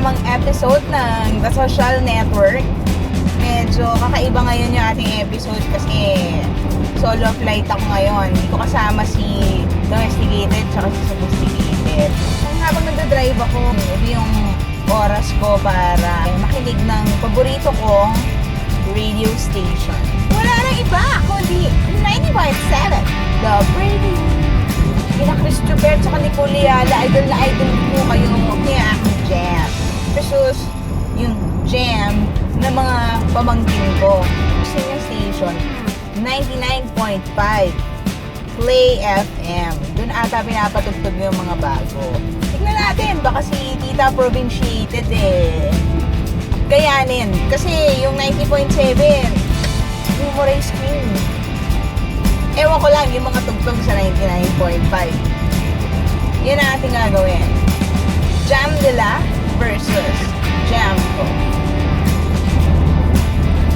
namang episode ng The Social Network. Medyo kakaiba ngayon yung ating episode kasi solo flight ako ngayon. Hindi ko kasama si Domesticated tsaka si Sophisticated. Habang nagdadrive ako, ito yung oras ko para makinig ng paborito kong radio station. Wala nang iba, kundi 90.7 The Radio. Kina Christopher tsaka ni Kuliala, idol na idol ko kayo ni aking jam. Versus yung jam ng mga pamangkin ko. Sa station, 99.5 Play FM. Doon ata pinapatugtog yung mga bago. Tignan natin, baka si Tita Provinciated eh. Gayanin. Kasi yung 90.7, Humorize Queen. Ewan ko lang yung mga tugtog sa 99.5. Yun ang ating gagawin. Jam nila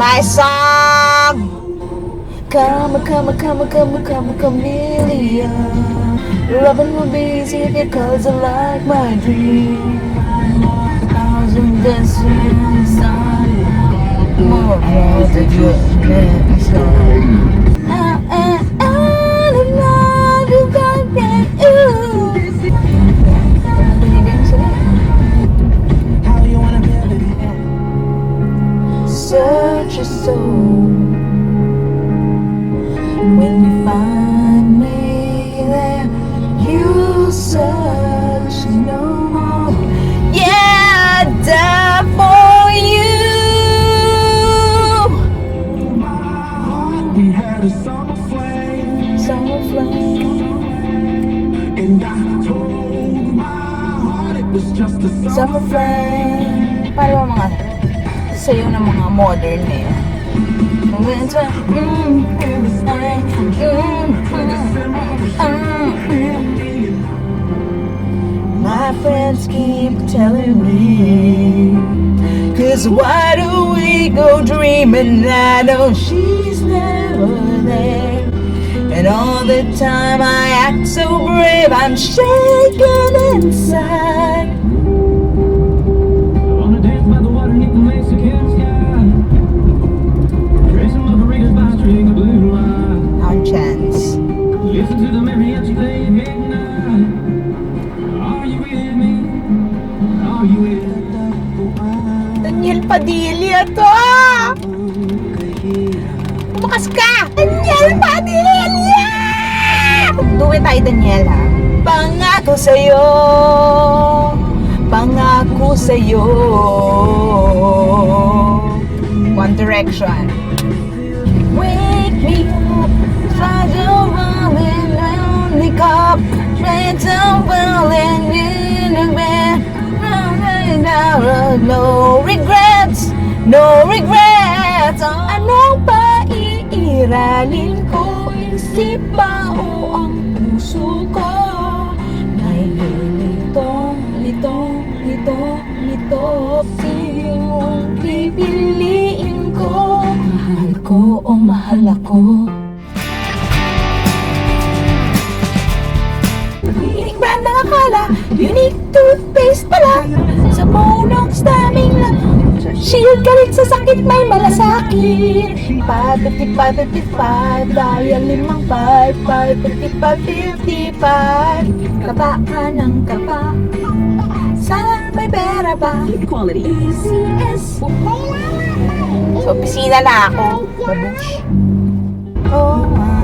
my song. Come, come, come, come, come, chameleon. Loving will be easy if because I like my dream. A Thousand destinies more more than you can your soul. When you find me there, you'll search no more. Yeah, I die for you. We had a summer flame, Summer flame, and I told my heart it was just a summer. summer flame. Ba mga sayo ng mga modern mm. My friends keep telling me Cause why do we go dreaming? I know she's never there. And all the time I act so brave I'm shaking Daniel Padilla to! Bukas ka! Daniel Padilla! Duwe tayo, Daniel, ha? Pangako sa'yo, pangako sa'yo. One Direction. Wake me up, try to rolling round the cup, try to rolling in the bed. No regrets, no regrets. Ano ba iiralin ko? Isip ba o ang puso ko? May litong, litong, litong, litong Sinong pipiliin ko? Mahal ko o mahal ako? Unique brand ng akala Unique toothpaste pala Sa Monox daming lang Shield ka rin sa sakit may malasakit. 555, 55 Dial limang 5 555, 55 Kaba ka ng kaba. Sana may pera ba? quality. ECS So, opisina na ako. Babush Oh, ah,